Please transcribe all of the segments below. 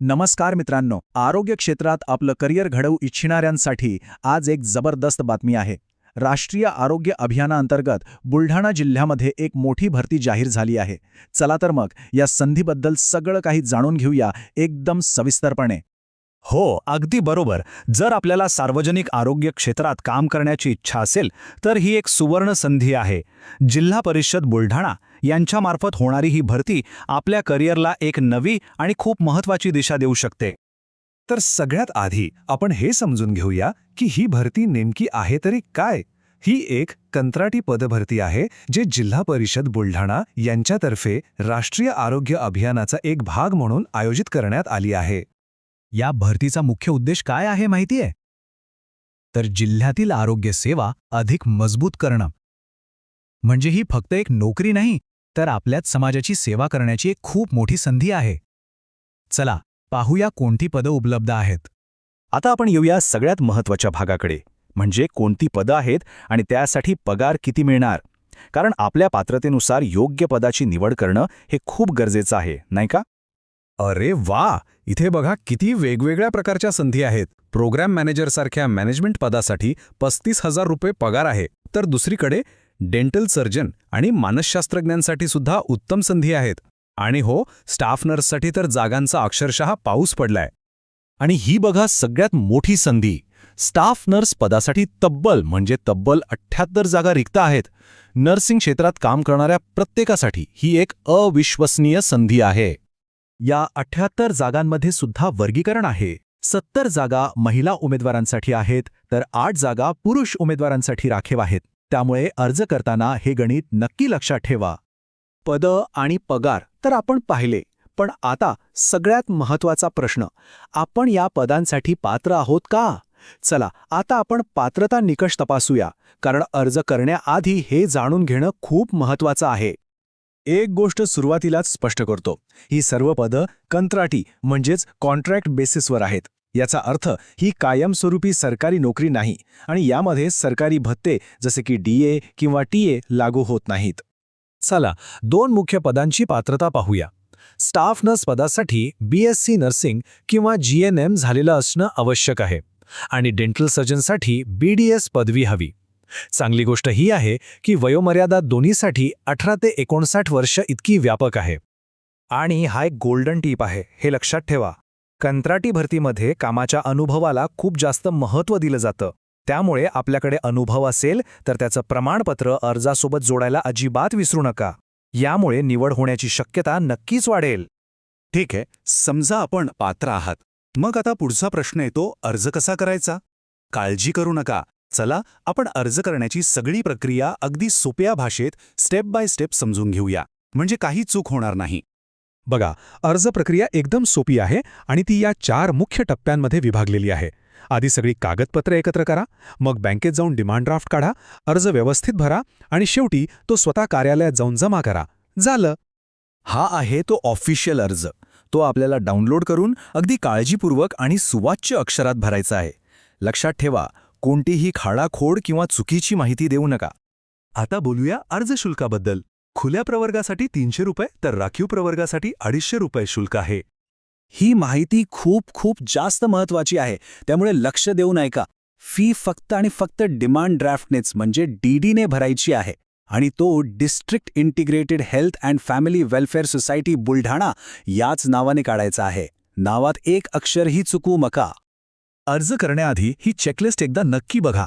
नमस्कार मित्रांनो आरोग्य क्षेत्रात आपलं करिअर घडवू इच्छिणाऱ्यांसाठी आज एक जबरदस्त बातमी आहे. राष्ट्रीय आरोग्य अभियानाअंतर्गत बुलढाणा जिल्ह्यामध्ये एक मोठी भरती जाहीर झाली आहे. चला तर मग या संधीबद्दल सगळं काही जाणून घेऊया एकदम सविस्तरपणे. हो अगदी बरोबर. जर आपल्याला सार्वजनिक आरोग्य क्षेत्रात काम करण्याची इच्छा असेल तर ही एक सुवर्ण संधी आहे. जिल्हा परिषद बुलढाणा यांच्यामार्फत होणारी ही भरती आपल्या करिअरला एक नवी आणि खूप महत्वाची दिशा देऊ शकते. तर सगळ्यात आधी आपण हे समजून घेऊया की ही भरती नेमकी आहे तरी काय. ही एक कंत्राटी पदभरती आहे जे जिल्हा परिषद बुलढाणा यांच्यातर्फे राष्ट्रीय आरोग्य अभियानाचा एक भाग म्हणून आयोजित करण्यात आली आहे. या भरतीचा मुख्य उद्देश काय आहे माहितीये? तर जिल्ह्यातील आरोग्य सेवा अधिक मजबूत करणं. म्हणजे ही फक्त एक नोकरी नाही तर आपल्याच समाजाची सेवा करण्याची एक खूप मोठी संधी आहे. चला पाहूया कोणती पदं उपलब्ध आहेत. आता आपण येऊया सगळ्यात महत्त्वाच्या भागाकडे म्हणजे कोणती पदं आहेत आणि त्यासाठी पगार किती मिळणार. कारण आपल्या पात्रतेनुसार योग्य पदाची निवड करणं हे खूप गरजेचं आहे नाही का? अरे वा! इथे बघा किती वेगवेगळ्या प्रकारच्या संधी आहेत. प्रोग्राम मॅनेजरसारख्या मॅनेजमेंट पदासाठी पस्तीस हजार रुपये पगार आहे. तर दुसरीकडे डेंटल सर्जन आणि मानसशास्त्रज्ञांसाठी सुद्धा उत्तम संधी आहेत. आणि हो स्टाफ नर्ससाठी तर जागांचा अक्षरशः पाऊस पडलाय. आणि ही बघा सगळ्यात मोठी संधी. स्टाफ नर्स पदासाठी तब्बल म्हणजे तब्बल अठ्ठ्याहत्तर जागा रिक्त आहेत. नर्सिंग क्षेत्रात काम करणाऱ्या प्रत्येकासाठी ही एक अविश्वसनीय संधी आहे. या अठ्ठ्याहत्तर जागांमध्ये सुद्धा वर्गीकरण आहे. सत्तर जागा महिला उमेदवारांसाठी आहेत तर आठ जागा पुरुष उमेदवारांसाठी राखीव आहेत. त्यामुळे अर्ज करताना हे गणित नक्की लक्षात ठेवा. पद आणि पगार तर आपण पाहिले पण आता सगळ्यात महत्त्वाचा प्रश्न आपण या पदांसाठी पात्र आहोत का? चला आता आपण पात्रता निकष तपासूया कारण अर्ज करण्याआधी हे जाणून घेणं खूप महत्वाचं आहे. एक गोष्ट सुरुवातीलाच स्पष्ट करतो ही सर्व पदं कंत्राटी म्हणजेच कॉन्ट्रॅक्ट बेसिसवर आहेत. याचा अर्थ ही कायमस्वरूपी सरकारी नोकरी नाही आणि यामध्ये सरकारी भत्ते जसे की डीए किंवा टीए लागू होत नाहीत. चला दोन मुख्य पदांची पात्रता पाहूया. स्टाफ नर्स पदासाठी बीएससी नर्सिंग किंवा जी एन एम झालेलं असणं आवश्यक आहे आणि डेंटल सर्जनसाठी बीडीएस पदवी हवी. चांगली गोष्ट ही आहे की वयोमर्यादा दोन्हीसाठी अठरा ते एकोणसाठ वर्ष इतकी व्यापक आहे. आणि हा एक गोल्डन टीप आहे हे लक्षात ठेवा. कंत्राटी भरतीमध्ये कामाच्या अनुभवाला खूप जास्त महत्त्व दिलं जातं. त्यामुळे आपल्याकडे अनुभव असेल तर त्याचं प्रमाणपत्र अर्जासोबत जोडायला अजिबात विसरू नका. यामुळे निवड होण्याची शक्यता नक्कीच वाढेल. ठीक आहे समजा आपण पात्र आहात. मग आता पुढचा प्रश्न येतो अर्ज कसा करायचा? काळजी करू नका. चला आपण अर्ज करण्याची सगळी प्रक्रिया अगदी सोप्या भाषेत स्टेप बाय स्टेप समजून घेऊया. म्हणजे काही चूक होणार नाही. बघा अर्ज प्रक्रिया एकदम सोपी आहे आणि ती या चार मुख्य टप्प्यांमध्ये विभागलेली आहे. आधी सगळी कागदपत्र एकत्र करा मग बँकेत जाऊन डिमांड ड्राफ्ट काढा अर्ज व्यवस्थित भरा आणि शेवटी तो स्वतः कार्यालयात जाऊन जमा करा. झालं. हा आहे तो ऑफिशियल अर्ज. तो आपल्याला डाउनलोड करून अगदी काळजीपूर्वक आणि सुवाच्य अक्षरात भरायचा आहे. लक्षात ठेवा कोणतीही खाडाखोड किंवा चुकीची माहिती देऊ नका. आता बोलूया अर्ज शुल्काबद्दल. खुल्या प्रवर्गासाठी तीनशे रुपये तर राखीव प्रवर्गासाठी अडीचशे रुपये शुल्क आहे. ही माहिती खूप खूप जास्त महत्वाची आहे. त्यामुळे लक्ष देऊ ऐका. फी फक्त आणि फक्त डिमांड ड्राफ्टनेच म्हणजे डीडीने भरायची आहे. आणि तो district integrated health and family welfare society Buldhana याच नावाने काढायचा आहे. नावात एक अक्षरही चुकू मका अर्ज करण्याआधी ही चेकलिस्ट एकदा नक्की बघा.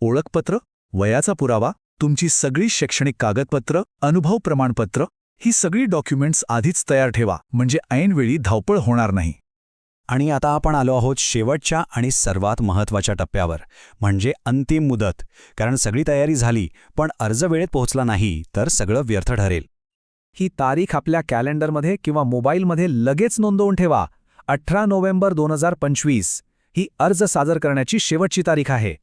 ओळखपत्र वयाचा पुरावा तुमची सगळी शैक्षणिक कागदपत्र अनुभव प्रमाणपत्र ही सगळी डॉक्युमेंट्स आधीच तयार ठेवा म्हणजे ऐनवेळी धावपळ होणार नाही. आणि आता आपण आलो आहोत शेवटच्या आणि सर्वात महत्त्वाच्या टप्प्यावर म्हणजे अंतिम मुदत. कारण सगळी तयारी झाली पण अर्ज वेळेत पोहोचला नाही तर सगळं व्यर्थ ठरेल. ही तारीख आपल्या कॅलेंडरमध्ये किंवा मोबाईलमध्ये लगेच नोंदवून ठेवा. अठरा नोव्हेंबर दोन हजार पंचवीस ही अर्ज सादर करण्याची शेवटची तारीख आहे.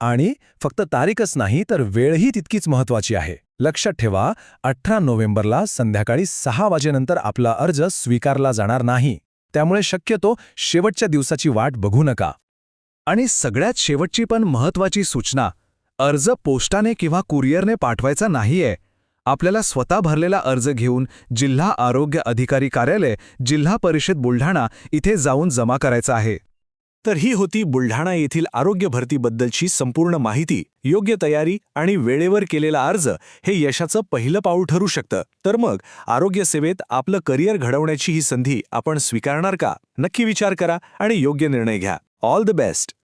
आणि फक्त तारीखच नाही तर वेळही तितकीच महत्वाची आहे. लक्षात ठेवा अठरा नोव्हेंबरला संध्याकाळी सहा वाजेनंतर आपला अर्ज स्वीकारला जाणार नाही. त्यामुळे शक्यतो शेवटच्या दिवसाची वाट बघू नका. आणि सगळ्यात शेवटची पण महत्वाची सूचना अर्ज पोस्टाने किंवा कुरिअरने पाठवायचा नाहीये. आपल्याला स्वतः भरलेला अर्ज घेऊन जिल्हा आरोग्य अधिकारी कार्यालय जिल्हा परिषद बुलढाणा इथे जाऊन जमा करायचा आहे. तर ही होती बुलढाणा येथील आरोग्य भरतीबद्दलची संपूर्ण माहिती योग्य तयारी आणि वेळेवर केलेला अर्ज हे यशाचं पहिलं पाऊल ठरू शकतं. तर मग आरोग्य सेवेत आपलं करिअर घडवण्याची ही संधी आपण स्वीकारणार का? नक्की विचार करा आणि योग्य निर्णय घ्या. All the best